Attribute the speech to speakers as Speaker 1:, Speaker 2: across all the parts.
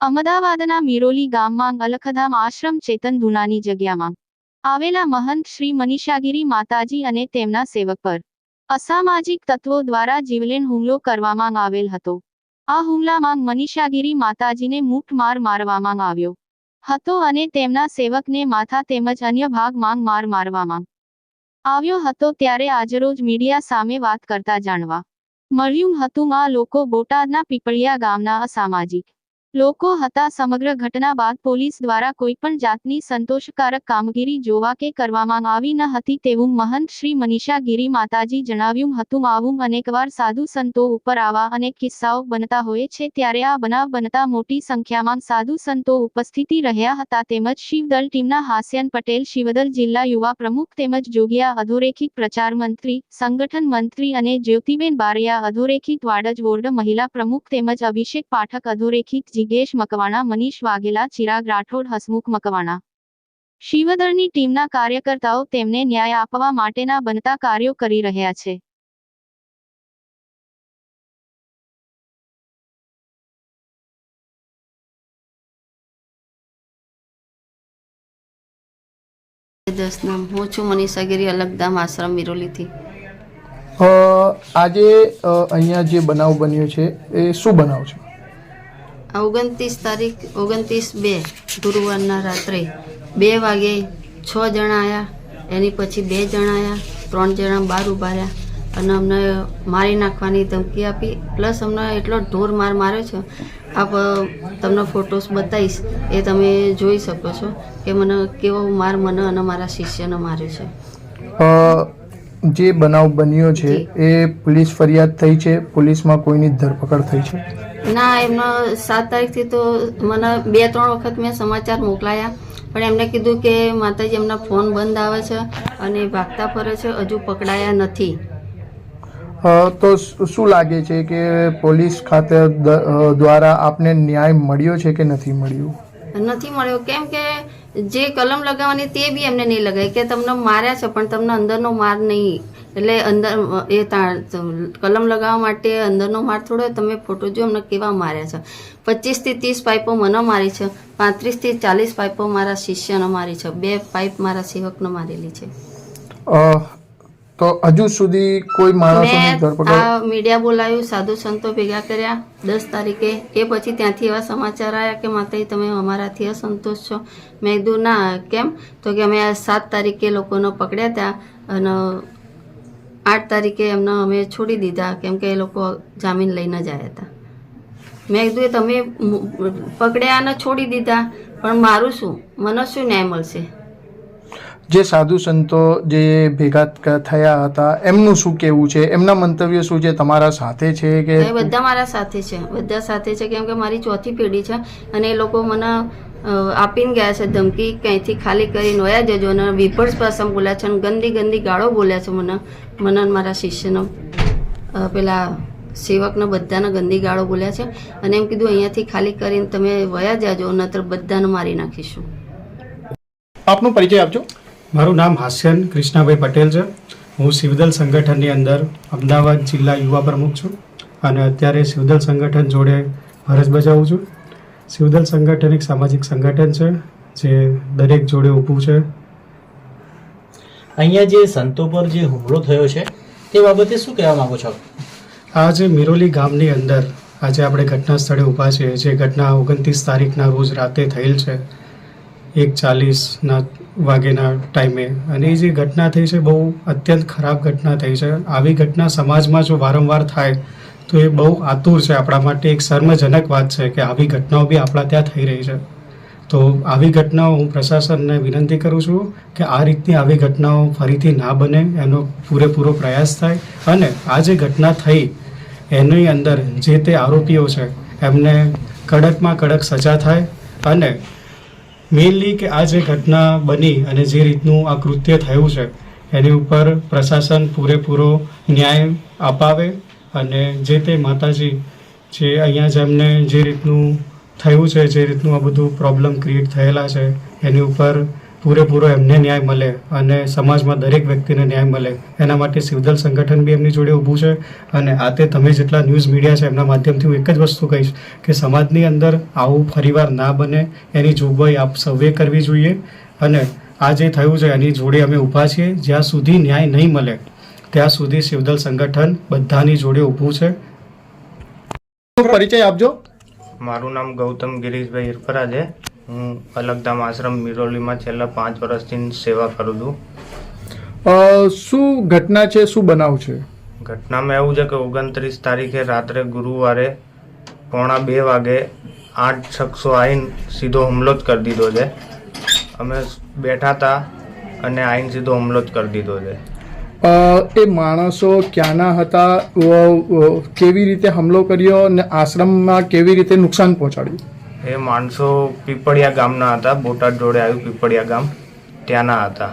Speaker 1: અમદાવાદના મિરોલી ગામમાં અલખધામ આશ્રમ ચેતન ધુનાની જગ્યામાં આવેલા મહંત શ્રી મનીષાગીરી માતાજી અને તેમના સેવક પર અસામાજિક તત્વો દ્વારા જીવલેણ હુમલો કરવામાં આવેલ હતો. આ હુમલામાં મનીષાગીરી માતાજીને મૂઠ માર મારવામાં આવ્યો હતો અને તેમના સેવકને માથા તેમજ અન્ય ભાગમાં માર મારવામાં આવ્યો હતો ત્યારે આજરોજ મીડિયા સામે વાત કરતા જાણવા મળ્યું હતું, આ લોકો બોટાદના પીપળિયા ગામના અસામાજિક લોકો હતા સમગ્ર ઘટના બાદ પોલીસ દ્વારા કોઈપણ જાતની સંતોષકારક કામગીરી જોવા કે કરવામાં આવી ન હતી તેવું મહંત શ્રી મનીષા ગીરી માતાજી જણાવ્યું હતું. આવું અનેકવાર સાધુ સંતો ઉપર આવા અનેક કિસ્સાઓ બનતા હોય છે. ત્યારે આ બનાવ બનતા મોટી સંખ્યામાં સાધુ સંતો ઉપસ્થિતિ રહ્યા હતા. તેમજ શિવદળ ટીમના હાસ્યન પટેલ, શિવદલ જિલ્લા યુવા પ્રમુખ તેમજ જોગિયા અધોરેખિત પ્રચાર મંત્રી, સંગઠન મંત્રી અને જ્યોતિબેન બારિયા અધોરેખિત વાડજ વોર્ડ મહિલા પ્રમુખ તેમજ અભિષેક પાઠક અધોરેખિત જિગેશ મકવાણા મનીષ વાઘેલા ચિરાગ રાઠોડ હસમુખ મકવાણા. શિવદળની ટીમના કાર્યકર્તાઓ તેમને ન્યાય આપવા માટેના બનતા કાર્યો કરી રહ્યા છે.
Speaker 2: દસ નામ હું છું મનીષા ગીરી અલગધામ આશ્રમ વિરોલીથી.
Speaker 3: આજે અહીંયા જે બનાવ બન્યો છે એ શું બનાવ છે?
Speaker 2: ઓગણત્રીસ તારીખ ઓગણત્રીસ બે ગુરુવારના રાત્રે બે વાગે છ જણા આવ્યા એની પછી બે જણા આવ્યા ત્રણ જણા બહાર ઊભા રહ્યા અને અમને મારી નાખવાની ધમકી આપી. પ્લસ અમને એટલો ઢોર માર માર્યો છે. આપ તમને ફોટોસ બતાવીશ, એ તમે જોઈ શકો છો કે મને કેવો માર મને અને મારા શિષ્યને માર્યો છે.
Speaker 3: જે બનાવ બન્યો છે એ પોલીસ ફરિયાદ થઈ છે? પોલીસમાં કોઈની ધરપકડ થઈ છે?
Speaker 2: ના એમનો સાત તારીખથી તો મને બે ત્રણ વખત મેં સમાચાર મોકલાયા. પણ એમને કીધું કે માતાજી એમના ફોન બંધ આવે છે અને ભાગતા ફરે છે હજુ પકડાયા નથી.
Speaker 3: તો શું શું લાગે છે કે પોલીસ ખાતે દ્વારા આપને ન્યાય મળ્યો છે કે નથી મળ્યો?
Speaker 2: નથી મળ્યો. કેમ કે જે કલમ લગાવવાની તે બી એમને નહીં લગાવી કે તમને માર્યા છે, પણ તમને અંદરનો માર નહીં. એટલે અંદર, એ કલમ લગાવવા માટે અંદરનો માર થોડો તમે ફોટો જો અમને કેવા માર્યા છે. પચીસથી ત્રીસ પાઇપો મને મારી છે, પાંત્રીસથી ચાલીસ પાઇપો મારા શિષ્યને મારી છે, બે પાઇપ મારા સેવકને મારેલી છે.
Speaker 3: તો હજુ સુધી કોઈ માણસોની ધરપકડ
Speaker 2: આ મીડિયા બોલાવ્યું સાધુ સંતો ભેગા કર્યા દસ તારીખે. એ પછી ત્યાંથી એવા સમાચાર આવ્યા કે માતાજી તમે અમારાથી અસંતોષ છો. મેં કીધું ના કેમ? તો કે અમે આ સાત તારીખે લોકોને પકડ્યા હતા અને આઠ તારીખે એમને અમે છોડી દીધા કેમ કે એ લોકો જામીન લઈને જ આવ્યા હતા. મેં કીધું તમે પકડ્યા અને છોડી દીધા. પણ મારું શું? મને શું ન્યાય મળશે?
Speaker 3: જે સાધુ સંતો જે ભેગા થયા હતા એમનું શું કેવું છે? એમના મંતવ્ય શું છે? તમારા સાથે છે કે
Speaker 2: બધા મારા સાથે છે. બધા સાથે છે કેમ કે મારી ચોથી પેઢી છે અને એ લોકો મને આપીને ગયા છે ધમકી ક્યાંયથી ખાલી કરીને વયા જજો અને વિભર્સ ભાષામાં બોલ્યા છે અને ગંદી ગંદી ગાળો બોલ્યા છે મને. મને મારા શિષ્યનો પેલા સેવકને બધાને ગંદી ગાળો બોલ્યા છે અને એમ કીધું અહીંયાથી ખાલી કરીને તમે વયા જાજો નહીતર બધાને મારી નાખીશું.
Speaker 3: આપનો પરિચય આપજો.
Speaker 4: મારું નામ હાસ્યન કૃષ્ણાભાઈ પટેલ છે. હું શિવદલ સંગઠનની અંદર અમદાવાદ જિલ્લા યુવા પ્રમુખ છું અને અત્યારે શિવદલ સંગઠન જોડે ફરજ બજાવું છું. શિવદલ સંગઠન એક સામાજિક સંગઠન છે જે દરેક જોડે ઊભું છે.
Speaker 5: અહીંયા જે સંતો પર જે હુમલો થયો છે તે બાબતે શું કહેવા માગો છો?
Speaker 4: આ જે મિરોલી ગામની અંદર આજે આપણે ઘટના સ્થળે ઊભા છે જે ઘટના ઓગણત્રીસ તારીખના રોજ રાતે થયેલ છે. એક ચાલીસના વાગ્યાના ટાઈમે. અને એ જે ઘટના થઈ છે, બહુ અત્યંત ખરાબ ઘટના થઈ છે. આવી ઘટના સમાજમાં જો વારંવાર થાય, તો એ બહુ આતુર છે આપણા માટે. એક શર્મજનક વાત છે કે આવી ઘટનાઓ બી આપણા ત્યાં થઈ રહી છે. તો આવી ઘટનાઓ હું પ્રશાસનને વિનંતી કરું છું કે આ રીતની આવી ઘટનાઓ ફરીથી ના બને, એનો પૂરેપૂરો પ્રયાસ થાય. અને આ જે ઘટના થઈ, એની અંદર જે તે આરોપીઓ છે, એમને કડકમાં કડક સજા થાય. અને મેઇનલી કે આ જે ઘટના બની અને જે રીતનું આ કૃત્ય થયું છે, એની ઉપર પ્રશાસન પૂરેપૂરો ન્યાય અપાવે અને જે તે માતાજી જે અહીંયા જેમને જે રીતનું થયું છે, જે રીતનું આ બધું પ્રોબ્લેમ ક્રિએટ થયેલા છે, એની ઉપર પૂરેપૂરો એમને ન્યાય મળે અને સમાજમાં દરેક વ્યક્તિને ન્યાય મળે. એના માટે સિવદલ સંગઠન બી એમની જોડે ઊભું છે અને આ તે તમે જેટલા ન્યૂઝ મીડિયા છે એમના માધ્યમથી હું એક જ વસ્તુ કહીશ કે સમાજની અંદર આવું ફરીવાર ના બને એની જોગવાઈ આપ સૌએ કરવી જોઈએ અને આ જે થયું છે એની જોડે અમે ઊભા છીએ. જ્યાં સુધી ન્યાય નહીં મળે ત્યાં સુધી શિવદલ સંગઠન બધાની જોડે ઊભું છે.
Speaker 3: પરિચય આપજો.
Speaker 6: મારું નામ ગૌતમ ગિરીશભાઈ હિરપરા છે હું અલગધામ આશ્રમ મિરોલીમાં છેલ્લા પાંચ વર્ષથી સેવા કરું છું.
Speaker 3: શું ઘટના છે? શું બનાવ છે?
Speaker 6: ઘટનામાં એવું છે કે ઓગણત્રીસ તારીખે રાત્રે ગુરુવારે પોણા બે વાગે આઠ શખ્સો આવીને સીધો હુમલો જ કરી દીધો છે. અમે બેઠા હતા અને આવીને સીધો હુમલો જ કરી દીધો છે.
Speaker 3: એ માણસો ક્યાંના હતા? કેવી રીતે હુમલો કર્યો અને આશ્રમમાં કેવી રીતે નુકસાન પહોંચાડ્યું?
Speaker 6: એ માણસો પીપળિયા ગામના હતા બોટાદ જોડે આવ્યું પીપળિયા ગામ. ત્યાંના હતા.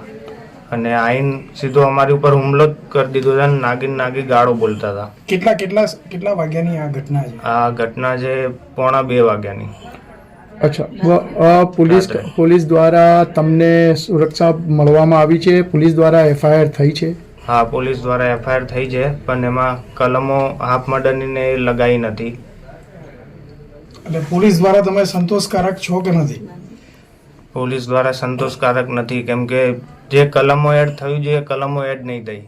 Speaker 6: અને આઈન સીધો અમારી ઉપર હુમલો કરી દીધો છે અને નાગીન નાગી ગાળો બોલતા હતા.
Speaker 7: કેટલા કેટલા કેટલા વાગ્યાની આ ઘટના છે?
Speaker 6: આ ઘટના છે પોણા બે વાગ્યાની.
Speaker 3: અચ્છા પોલીસ પોલીસ દ્વારા તમને સુરક્ષા મળવામાં આવી છે? પોલીસ દ્વારા એફઆઈઆર થઈ છે?
Speaker 6: હા પોલીસ દ્વારા એફઆઈઆર થઈ છે પણ એમાં કલમો હાફ મર્ડરની ને એ લગાઈ નથી.
Speaker 7: એટલે પોલીસ દ્વારા તમે સંતોષકારક છો કે નથી?
Speaker 6: પોલીસ દ્વારા સંતોષકારક નથી, કેમ કે જે કલમો એડ થયું છે એ કલમો એડ નહીં થઈ.